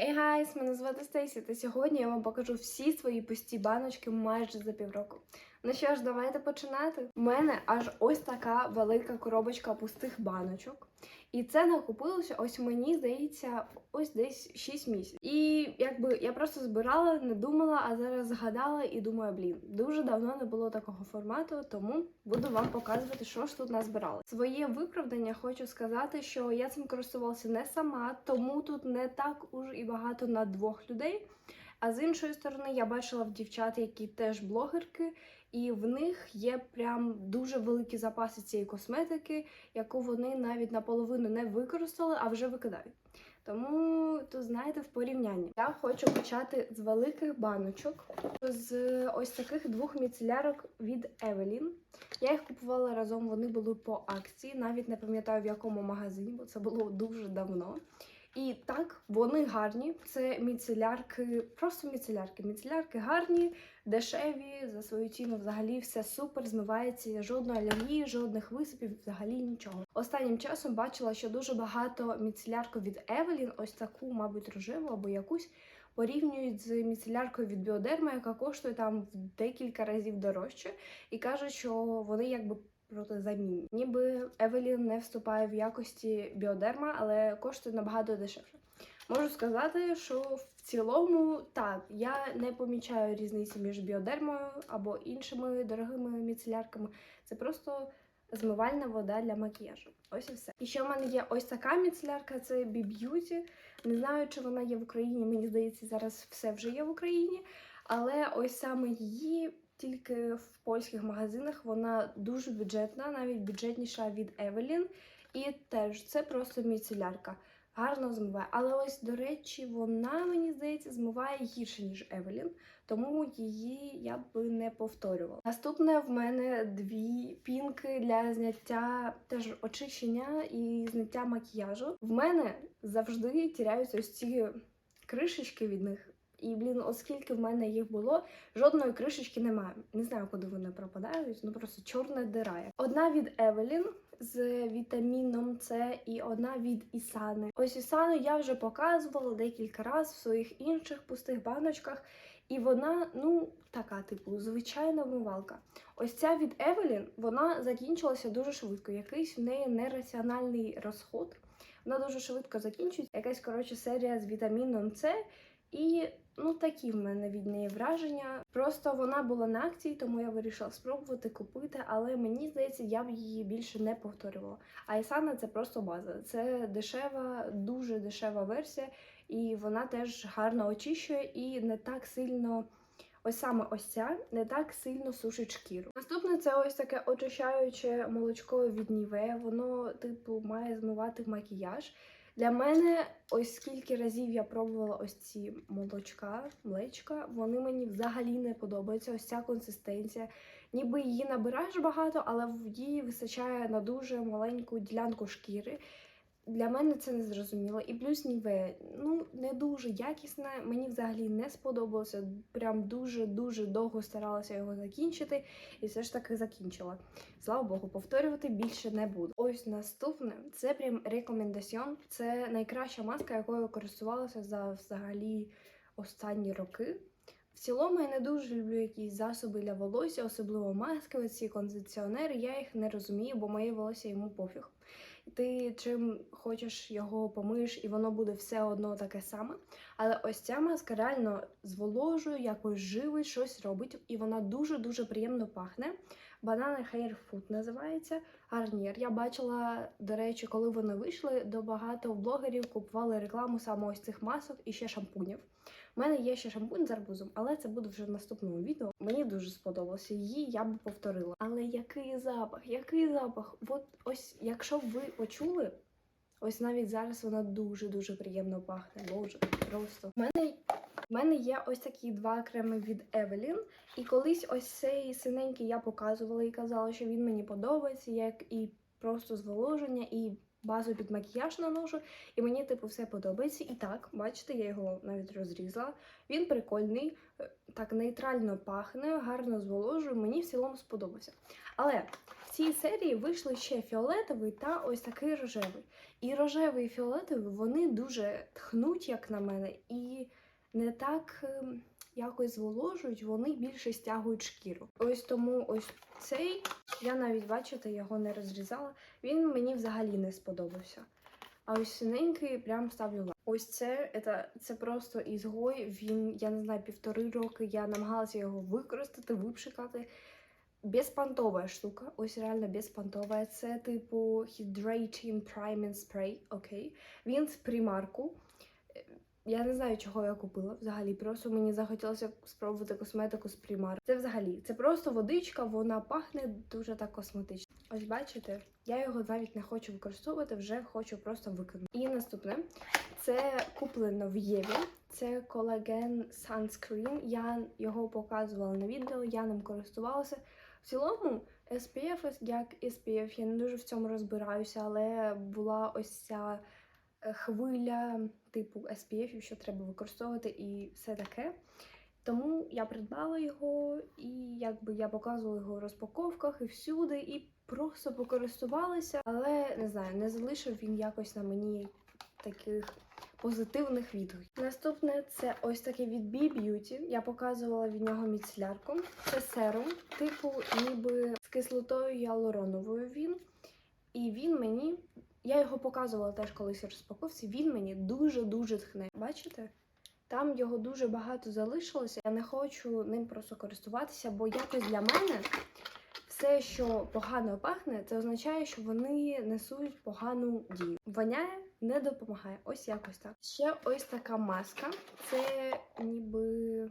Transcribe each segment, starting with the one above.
Hey guys, мене звати Стейсі, та сьогодні я вам покажу всі свої пусті баночки майже за півроку. Ну що ж, давайте починати. У мене аж ось така велика коробочка пустих баночок. І це накопилося ось мені здається ось десь 6 місяців. І якби я просто збирала, не думала, а зараз згадала і думаю, блін, дуже давно не було такого формату, тому буду вам показувати, що ж тут назбирала. Своє виправдання хочу сказати, що я цим користувалася не сама, тому тут не так уж і багато на двох людей. А з іншої сторони, я бачила в дівчат, які теж блогерки, і в них є прям дуже великі запаси цієї косметики, яку вони навіть наполовину не використали, а вже викидають. Тому то знаєте, в порівнянні я хочу почати з великих баночок, з ось таких двох міцелярок від Evelyn. Я їх купувала разом, вони були по акції, навіть не пам'ятаю в якому магазині, бо це було дуже давно. І так, вони гарні. Це міцелярки, просто міцелярки. Міцелярки гарні, дешеві, за свою ціну взагалі все супер, змивається, жодної алергії, жодних висипів, взагалі нічого. Останнім часом бачила, що дуже багато міцелярку від Evelyn, ось таку, мабуть, рожеву або якусь, порівнюють з міцеляркою від Біодерма, яка коштує там в декілька разів дорожче, і кажуть, що вони якби протизамінні. Ніби Евелін не вступає в якості біодерма, але коштує набагато дешевше. Можу сказати, що в цілому так, я не помічаю різниці між біодермою або іншими дорогими міцелярками. Це просто змивальна вода для макіяжу. Ось і все. І ще в мене є ось така міцелярка, це B-Beauty. Не знаю, чи вона є в Україні. Мені здається, зараз все вже є в Україні. Але ось саме її тільки в польських магазинах вона дуже бюджетна, навіть бюджетніша від Evelyn. І теж це просто міцелярка. Гарно змиває. Але ось, до речі, вона, мені здається, змиває гірше, ніж Евелін, тому її я би не повторювала. Наступне в мене дві пінки для зняття теж очищення і зняття макіяжу. В мене завжди тіряються ось ці кришечки від них. І, блін, оскільки в мене їх було, жодної кришечки немає. Не знаю, куди вони пропадають, ну просто чорна дира. Одна від Evelyn з вітаміном С і одна від Ісани. Ось Ісану я вже показувала декілька разів в своїх інших пустих баночках. І вона, ну, така, типу, звичайна вмивалка. Ось ця від Evelyn, вона закінчилася дуже швидко. Якийсь в неї нераціональний розход. Вона дуже швидко закінчується. Якась, коротше, серія з вітаміном С. І ну такі в мене від неї враження. Просто вона була на акції, тому я вирішила спробувати купити, але мені здається, я б її більше не повторювала. А Ісана це просто база. Це дешева, дуже дешева версія, і вона теж гарно очищує і не так сильно. Ось саме ось ця не так сильно сушить шкіру. Наступне це ось таке очищаюче молочко від Ніве. Воно, типу, має змивати макіяж. Для мене, ось скільки разів я пробувала ось ці молочка, млечка, вони мені взагалі не подобаються. Ось ця консистенція. Ніби її набираєш багато, але в її вистачає на дуже маленьку ділянку шкіри. Для мене це не зрозуміло. І плюс ніве, ну не дуже якісне. Мені взагалі не сподобалося. Прям дуже-дуже довго старалася його закінчити, і все ж таки закінчила. Слава Богу, повторювати більше не буду. Ось наступне це прям рекомендаціон. Це найкраща маска, якою користувалася за взагалі останні роки. В цілому я не дуже люблю якісь засоби для волосся, особливо маски, оці кондиціонери. Я їх не розумію, бо моє волосся йому пофіг. Ти чим хочеш його помиєш, і воно буде все одно таке саме. Але ось ця маска реально зволожує, якось живить, щось робить, і вона дуже-дуже приємно пахне. Banana Hair Food називається гарнір. Я бачила, до речі, коли вони вийшли, до багато блогерів купували рекламу саме ось цих масок і ще шампунів. У мене є ще шампунь з арбузом, але це буде вже в наступному відео. Мені дуже сподобалося її, я би повторила. Але який запах, який запах? От ось, якщо ви почули, ось навіть зараз вона дуже-дуже приємно пахне. Боже, просто. У мене у мене є ось такі два креми від Evelyn. І колись ось цей синенький я показувала і казала, що він мені подобається, як і просто зволоження, і базу під макіяж наношу, і мені, типу, все подобається. І так, бачите, я його навіть розрізала. Він прикольний, е, так нейтрально пахне, гарно зволожує. Мені в цілому сподобався. Але в цій серії вийшли ще фіолетовий та ось такий рожевий. І рожевий і фіолетовий вони дуже тхнуть, як на мене, і не так ем, якось зволожують, вони більше стягують шкіру. Ось тому ось цей, я навіть бачите, його не розрізала. Він мені взагалі не сподобався. А ось синенький прям ставлю лайк. Ось це, це, це просто ізгой. Він, я не знаю, півтори роки. Я намагалася його використати, випшикати. Безпантова штука, ось реально безпантова. Це типу Hydrating Priming Spray, окей. Він з примарку. Я не знаю, чого я купила взагалі. Просто мені захотілося спробувати косметику з примарку. Це взагалі, це просто водичка, вона пахне дуже так косметично. Ось бачите, я його навіть не хочу використовувати, вже хочу просто викинути. І наступне це куплено в Єві. Це колаген Sunscreen. Я його показувала на відео, я ним користувалася. В цілому, SPF, як SPF, я не дуже в цьому розбираюся, але була ось ця е, хвиля типу SPF, що треба використовувати і все таке. Тому я придбала його, і якби я показувала його в розпаковках і всюди, і просто покористувалася, але не знаю, не залишив він якось на мені таких позитивних відгуків. Наступне це ось такий від Bee Beauty. Я показувала від нього міцелярку. Це серум, типу, ніби з кислотою гіалуроновою він. І він мені, я його показувала теж колись в розпаковці. Він мені дуже-дуже тхне. Бачите? Там його дуже багато залишилося. Я не хочу ним просто користуватися, бо якось для мене все, що погано пахне, це означає, що вони несуть погану дію. Воняє, не допомагає. Ось якось так. Ще ось така маска. Це ніби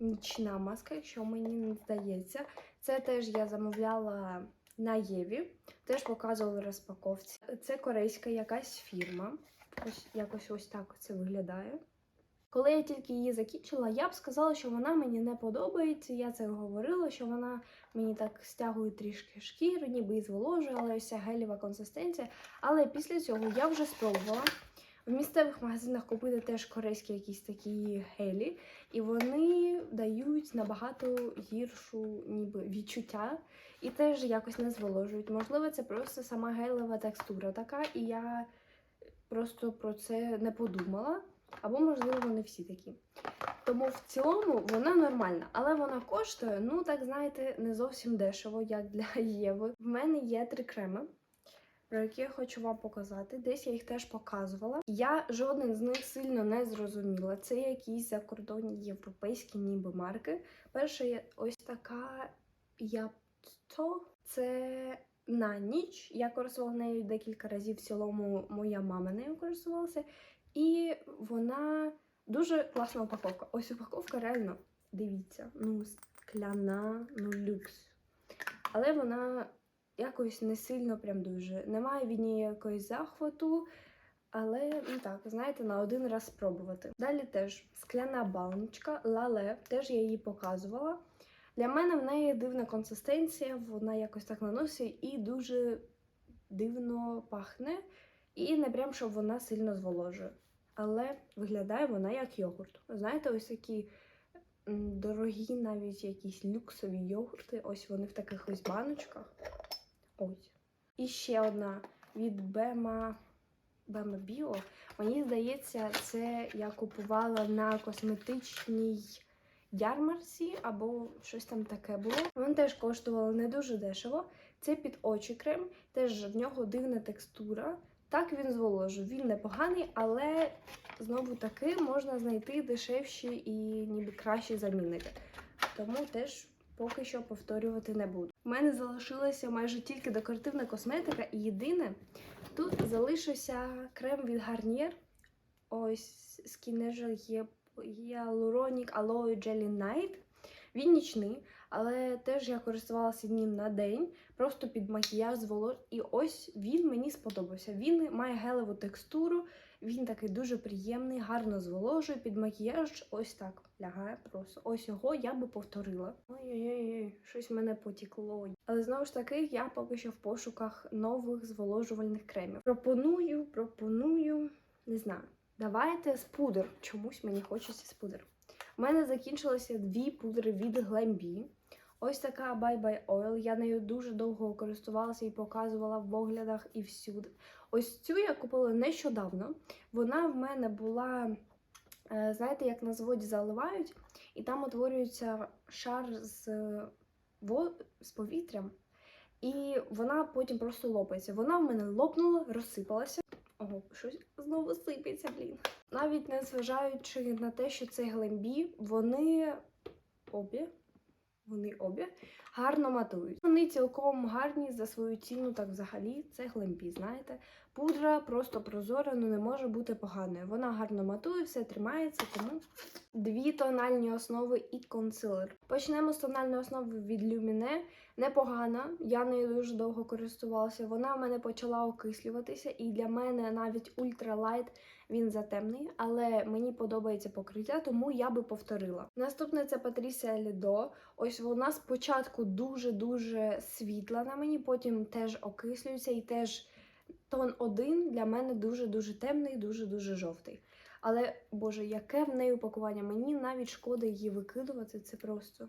нічна маска, якщо мені не здається. Це теж я замовляла на Єві. Теж показувала в розпаковці. Це корейська якась фірма. Ось якось ось так це виглядає. Коли я тільки її закінчила, я б сказала, що вона мені не подобається. Я це говорила, що вона мені так стягує трішки шкіру, ніби і зволожує, але ось ця гелєва консистенція. Але після цього я вже спробувала. В місцевих магазинах купити теж корейські якісь такі гелі, і вони дають набагато гіршу ніби відчуття і теж якось не зволожують. Можливо, це просто сама гелева текстура така, і я просто про це не подумала. Або, можливо, вони всі такі. Тому в цілому вона нормальна, але вона коштує, ну так знаєте, не зовсім дешево, як для Єви. В мене є три креми, про які я хочу вам показати. Десь я їх теж показувала. Я жоден з них сильно не зрозуміла. Це якісь закордонні європейські ніби марки. Перша є ось така Япто. Це на ніч. Я користувала нею декілька разів. В цілому моя мама нею користувалася. І вона дуже класна упаковка. Ось упаковка реально, дивіться, ну, скляна, ну люкс. Але вона якось не сильно прям дуже. Немає від неї якогось захвату. Але, ну так, знаєте, на один раз спробувати. Далі теж скляна баночка, лале, теж я її показувала. Для мене в неї дивна консистенція, вона якось так наносить і дуже дивно пахне. І не прям, щоб вона сильно зволожує. Але виглядає вона як йогурт. Знаєте, ось такі дорогі, навіть якісь люксові йогурти. Ось вони в таких ось баночках. Ось. І ще одна від Бема Бема Біо. Мені здається, це я купувала на косметичній ярмарці або щось там таке було. Він теж коштувало не дуже дешево. Це під очі крем, теж в нього дивна текстура. Так він зволожує. Він непоганий, але знову таки можна знайти дешевші і ніби кращі замінники. Тому теж поки що повторювати не буду. У мене залишилася майже тільки декоративна косметика, і єдине тут залишився крем від Garnier. Ось Skinner Hyaluronic Aloe Jelly Night. Він нічний, але теж я користувалася ним на день, просто під макіяж з волос. І ось він мені сподобався. Він має гелеву текстуру, Він такий дуже приємний, гарно зволожує під макіяж. Ось так лягає просто. Ось його я би повторила. Ой-ой-ой, щось мене потікло. Але знову ж таки, я поки що в пошуках нових зволожувальних кремів. Пропоную, пропоную, не знаю. Давайте з пудр. Чомусь мені хочеться з пудр. У мене закінчилися дві пудри від Glambi. Ось така Bye Bye Oil. Я нею дуже довго користувалася і показувала в оглядах і всюди. Ось цю я купила нещодавно. Вона в мене була, знаєте, як на заводі заливають, і там утворюється шар з, з повітрям, і вона потім просто лопається. Вона в мене лопнула, розсипалася. Ого, щось знову сипеться, блін. Навіть не зважаючи на те, що це глембі, вони обі, вони обі гарно матують. Вони цілком гарні за свою ціну, так взагалі. Це глембі, знаєте. Пудра просто прозора, ну не може бути поганою. Вона гарно матує, все тримається, тому дві тональні основи і консилер. Почнемо з тональної основи від Lumine. Непогана, я нею дуже довго користувалася. Вона в мене почала окислюватися, і для мене навіть ультралайт він затемний, але мені подобається покриття, тому я би повторила. Наступне це Patricia Lido. Ось вона спочатку дуже-дуже світла на мені, потім теж окислюється і теж тон 1 для мене дуже-дуже темний, дуже-дуже жовтий. Але боже, яке в неї упакування? Мені навіть шкода її викидувати. Це просто.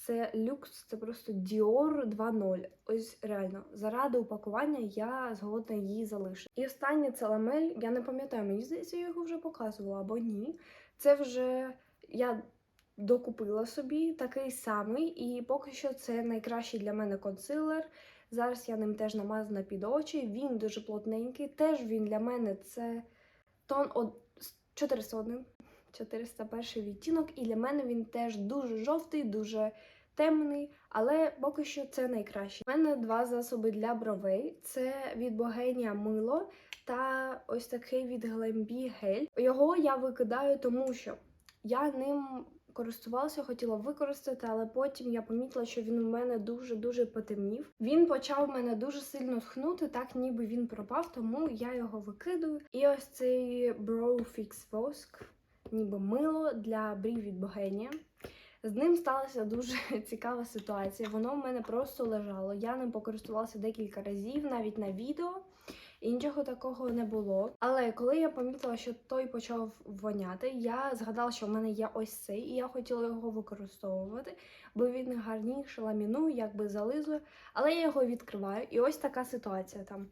Це люкс, це просто Dior 2.0. Ось реально, заради упакування я згодна її залишити. І останнє це ламель. Я не пам'ятаю, мені здається, я його вже показувала або ні. Це вже я докупила собі такий самий, і поки що це найкращий для мене консилер. Зараз я ним теж намазана під очі. Він дуже плотненький. Теж він для мене це тон од- 401. 401 відтінок, і для мене він теж дуже жовтий, дуже темний, але поки що це найкраще. У мене два засоби для бровей: це від Богенія мило та ось такий від Glambi гель. Його я викидаю, тому що я ним користувалася, хотіла використати, але потім я помітила, що він у мене дуже-дуже потемнів. Він почав мене дуже сильно схнути, так ніби він пропав, тому я його викидаю. І ось цей Brow Fix Vosk, ніби мило для брів від Богенія. З ним сталася дуже цікава ситуація. Воно в мене просто лежало. Я ним покористувалася декілька разів, навіть на відео. І нічого такого не було. Але коли я помітила, що той почав воняти, я згадала, що в мене є ось цей, і я хотіла його використовувати, бо він гарніше ламінує, якби зализує. Але я його відкриваю, і ось така ситуація там.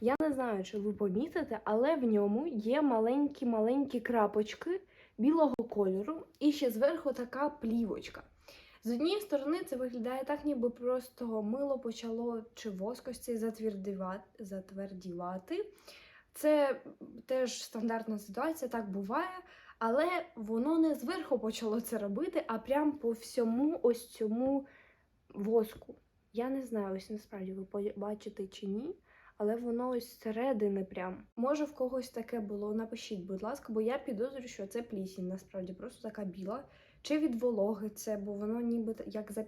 Я не знаю, чи ви помітите, але в ньому є маленькі-маленькі крапочки білого кольору, і ще зверху така плівочка. З однієї сторони, це виглядає так, ніби просто мило почало чи воск цей затвердівати. Це теж стандартна ситуація, так буває, але воно не зверху почало це робити, а прям по всьому ось цьому воску. Я не знаю, ось насправді ви бачите чи ні. Але воно ось зсередини прям. Може, в когось таке було. Напишіть, будь ласка, бо я підозрюю, що це плісінь, насправді, просто така біла. Чи від вологи це, бо воно ніби як за...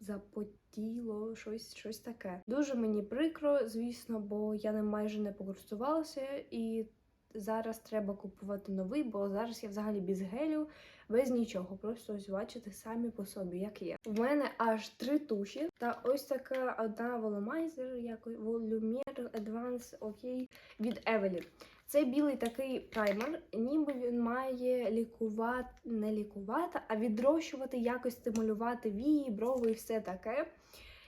запотіло, щось, щось таке. Дуже мені прикро, звісно, бо я ним майже не покористувалася, і зараз треба купувати новий, бо зараз я взагалі без гелю, без нічого. Просто ось бачите самі по собі, як є. У мене аж три туші, та ось така одна воломайзер, як Volumier Advance OK від Evelyn. Це білий такий праймер, ніби він має лікувати, не лікувати, а відрощувати, якось стимулювати вії, брови і все таке.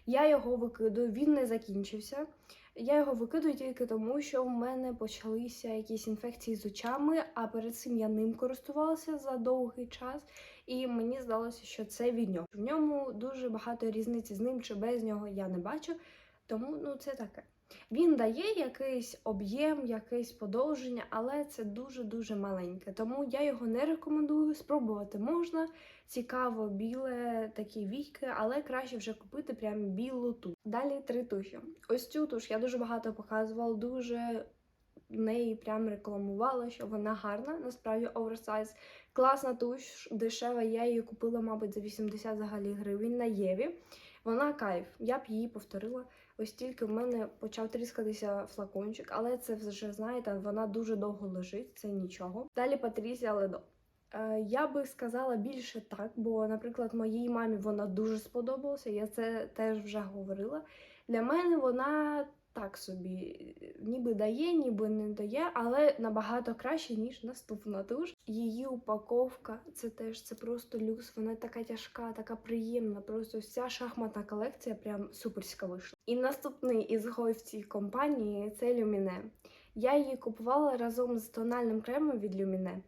Я його викидаю, він не закінчився. Я його викидаю тільки тому, що в мене почалися якісь інфекції з очами, а перед цим я ним користувалася за довгий час, і мені здалося, що це від нього. В ньому дуже багато різниці з ним чи без нього я не бачу, тому ну це таке. Він дає якийсь об'єм, якесь подовження, але це дуже-дуже маленьке. Тому я його не рекомендую. Спробувати можна. Цікаво, біле такі війки, але краще вже купити прям білу туш. Далі три туші. Ось цю туш я дуже багато показувала, дуже неї прям рекламувала, що вона гарна, насправді оверсайз. Класна туш, дешева. Я її купила, мабуть, за 80 взагалі гривень на Єві. Вона кайф, я б її повторила. ось тільки в мене почав тріскатися флакончик, але це вже знаєте, вона дуже довго лежить, це нічого. Далі Патрісія Ледо. Е, Я би сказала більше так, бо, наприклад, моїй мамі вона дуже сподобалася. Я це теж вже говорила. Для мене вона так собі, ніби дає, ніби не дає, але набагато краще, ніж наступна туш. Її упаковка це теж це просто люкс. Вона така тяжка, така приємна. Просто вся шахматна колекція прям суперська вийшла. І наступний ізгой в цій компанії це Люміне. Я її купувала разом з тональним кремом від Люміне.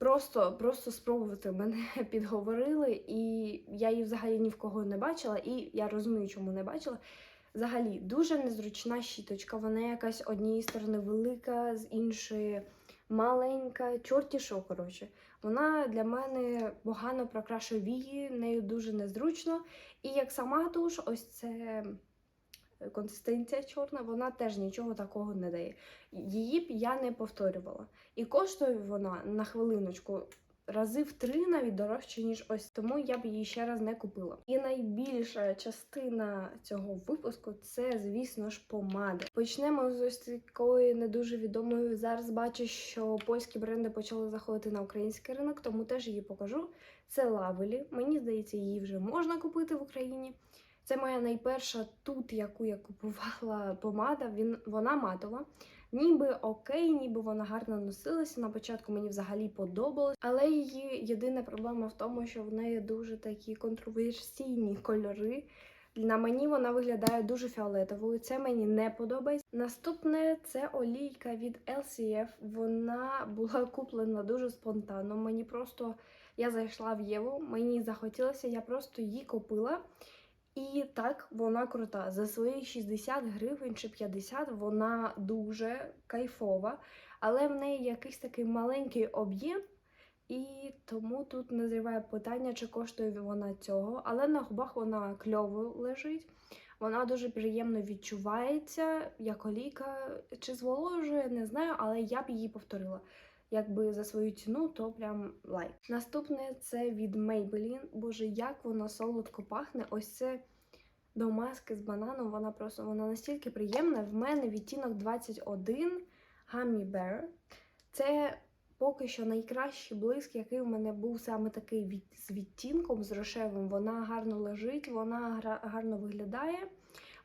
Просто, просто спробувати мене підговорили, і я її взагалі ні в кого не бачила, і я розумію, чому не бачила. Взагалі дуже незручна щіточка. Вона якась однієї сторони велика, з іншої маленька. Чорті що, коротше. Вона для мене погано прокрашує вії, нею дуже незручно. І як сама туш, ось це консистенція чорна, вона теж нічого такого не дає. Її б я не повторювала. І коштує вона на хвилиночку рази в три навіть дорожче, ніж ось тому я б її ще раз не купила. І найбільша частина цього випуску це, звісно ж, помади. Почнемо з ось такої не дуже відомої. Зараз бачу, що польські бренди почали заходити на український ринок, тому теж її покажу. Це лавелі. Мені здається, її вже можна купити в Україні. Це моя найперша тут, яку я купувала помада. Він вона матова. Ніби окей, ніби вона гарно носилася. На початку мені взагалі подобалось, але її єдина проблема в тому, що в неї дуже такі контроверсійні кольори. На мені вона виглядає дуже фіолетовою. Це мені не подобається. Наступне це олійка від LCF. Вона була куплена дуже спонтанно. Мені просто я зайшла в Єву, мені захотілося, я просто її купила. І так, вона крута. За свої 60 гривень чи 50 вона дуже кайфова, але в неї якийсь такий маленький об'єм, і тому тут назріває питання, чи коштує вона цього. Але на губах вона кльово лежить. Вона дуже приємно відчувається, як олійка чи зволожує, не знаю, але я б її повторила. Якби за свою ціну, то прям лайк. Наступне це від Maybelline. Боже, як вона солодко пахне. Ось це до маски з бананом. Вона просто вона настільки приємна. В мене відтінок 21 Gummy Bear. Це поки що найкращий блиск, який у мене був саме такий від, з відтінком, з рожевим. Вона гарно лежить, вона гарно виглядає.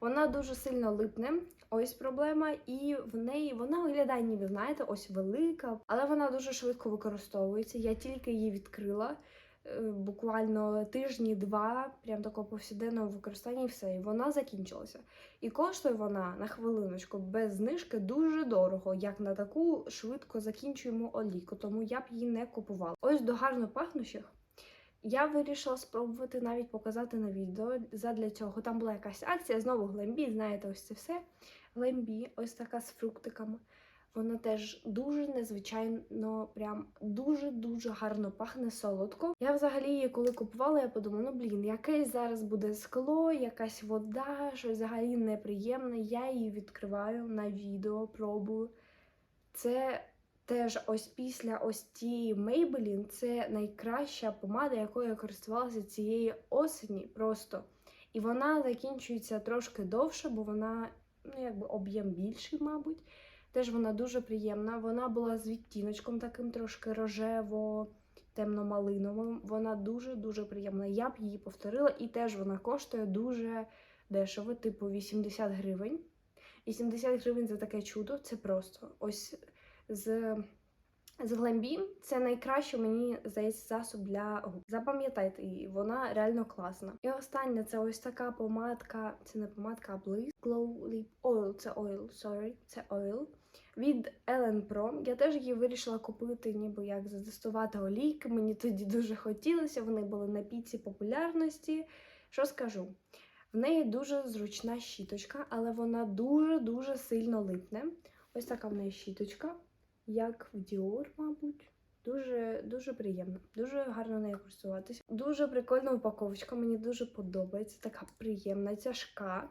Вона дуже сильно липне. Ось проблема, і в неї вона виглядає, ніби знаєте, ось велика, але вона дуже швидко використовується. Я тільки її відкрила буквально тижні-два, прям такого повсякденного використання, і все. І вона закінчилася. І коштує вона на хвилиночку без знижки дуже дорого, як на таку швидко закінчуємо олійку, тому я б її не купувала. Ось до гарно пахнущих. Я вирішила спробувати навіть показати на відео. Задля цього там була якась акція, знову глембі, знаєте, ось це все. Глембі, ось така з фруктиками. Вона теж дуже незвичайно, прям дуже-дуже гарно пахне солодко. Я взагалі її, коли купувала, я подумала, ну блін, якесь зараз буде скло, якась вода, щось взагалі неприємне. Я її відкриваю на відео, пробую. Це теж ось після ось цієї Maybelline це найкраща помада, якою я користувалася цієї осені просто. І вона закінчується трошки довше, бо вона, ну, якби об'єм більший, мабуть. Теж вона дуже приємна. Вона була з відтіночком таким трошки рожево, темно-малиновим. Вона дуже-дуже приємна. Я б її повторила, і теж вона коштує дуже дешево, типу 80 гривень. 80 гривень за таке чудо, це просто ось з. З Glambi це найкраще, мені здається, засоб для губ. Запам'ятайте її, вона реально класна. І останнє це ось така помадка. Це не помадка, а блиск. Glow Lip Oil, це oil, sorry, це oil. Від Ellen Pro. Я теж її вирішила купити, ніби як затестувати олійки. Мені тоді дуже хотілося, вони були на піці популярності. Що скажу? В неї дуже зручна щіточка, але вона дуже-дуже сильно липне. Ось така в неї щіточка як в Dior, мабуть. Дуже дуже приємно, дуже гарно нею користуватися. Дуже прикольна упаковочка, мені дуже подобається. Така приємна, тяжка.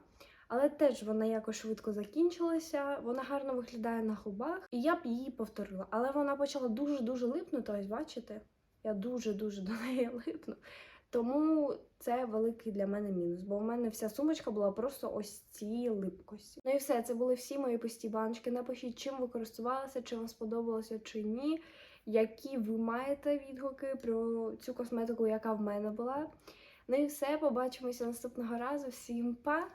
Але теж вона якось швидко закінчилася. Вона гарно виглядає на губах, і я б її повторила. Але вона почала дуже-дуже липнути. Ось бачите? Я дуже-дуже до неї липну. Тому це великий для мене мінус, бо в мене вся сумочка була просто ось цієї липкості. Ну і все, це були всі мої пусті баночки. Напишіть, чим ви користувалися, чи вам сподобалося чи ні. Які ви маєте відгуки про цю косметику, яка в мене була. Ну і все, побачимося наступного разу. Всім па!